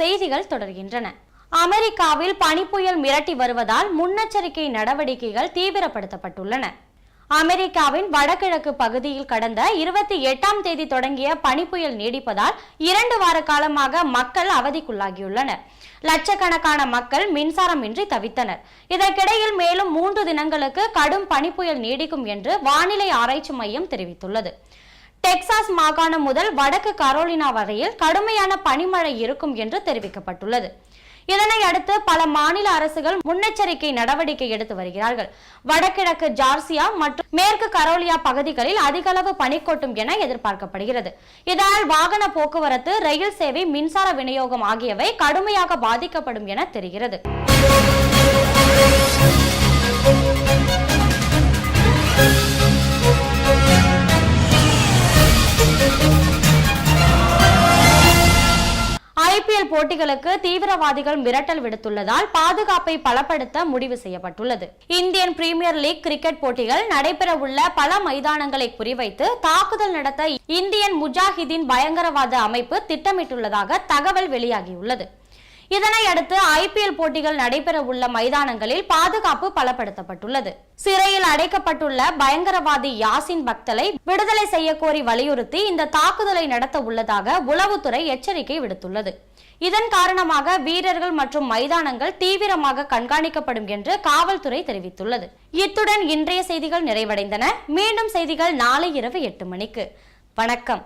செய்திகள் தொடர்கின்றன. அமெரிக்காவில் பனிப்புயல் மிரட்டி வருவதால் முன்னெச்சரிக்கை நடவடிக்கைகள் தீவிரப்படுத்தப்பட்டுள்ளன. அமெரிக்காவின் வடகிழக்கு பகுதியில் கடந்த இருபத்தி எட்டாம் தேதி தொடங்கிய பனிப்புயல் நீடிப்பதால் இரண்டு வார காலமாக மக்கள் அவதிக்குள்ளாகியுள்ளனர். லட்சக்கணக்கான மக்கள் மின்சாரமின்றி தவித்தனர். இதற்கிடையில் மேலும் மூன்று தினங்களுக்கு கடும் பனிப்புயல் நீடிக்கும் என்று வானிலை ஆராய்ச்சி மையம் தெரிவித்துள்ளது. டெக்சாஸ் மாகாணம் முதல் வடக்கு கரோலினா வரையில் கடுமையான பனிமழை இருக்கும் என்று தெரிவிக்கப்பட்டுள்ளது. இதனை அடுத்து பல மாநில அரசுகள் முன்னெச்சரிக்கை நடவடிக்கை எடுத்து வருகிறார்கள். வடகிழக்கு ஜார்சியா மற்றும் மேற்கு கரோலியா பகுதிகளில் அதிகளவு பனி கொட்டும் என எதிர்பார்க்கப்படுகிறது. இதனால் வாகன போக்குவரத்து ரயில் சேவை மின்சார விநியோகம் ஆகியவை கடுமையாக பாதிக்கப்படும் என தெரிகிறது. போட்டிகளுக்கு தீவிரவாதிகள் மிரட்டல் விடுத்துள்ளதால் பாதுகாப்பை பலப்படுத்த முடிவு செய்யப்பட்டுள்ளது. இந்தியன் பிரீமியர் லீக் கிரிக்கெட் போட்டிகள் நடைபெறவுள்ள பல மைதானங்களை குறிவைத்து தாக்குதல் நடத்த இந்தியன் முஜாஹிதீன் பயங்கரவாத அமைப்பு திட்டமிட்டுள்ளதாக தகவல் வெளியாகியுள்ளது. இதனை அடுத்து ஐபிஎல் போட்டிகள் நடைபெற உள்ள மைதானங்களில் பாதுகாப்பு பலப்படுத்தப்பட்டுள்ளது. சிறையில் அடைக்கப்பட்டுள்ள பயங்கரவாதி யாசின் பக்தலை விடுதலை செய்ய கோரி வலியுறுத்தி இந்த தாக்குதலை நடத்த உள்ளதாக உளவுத்துறை எச்சரிக்கை விடுத்துள்ளது. இதன் காரணமாக வீரர்கள் மற்றும் மைதானங்கள் தீவிரமாக கண்காணிக்கப்படும் என்று காவல்துறை தெரிவித்துள்ளது. இத்துடன் இன்றைய செய்திகள் நிறைவடைந்தன. மீண்டும் செய்திகள் நாளை இரவு எட்டு மணிக்கு. வணக்கம்.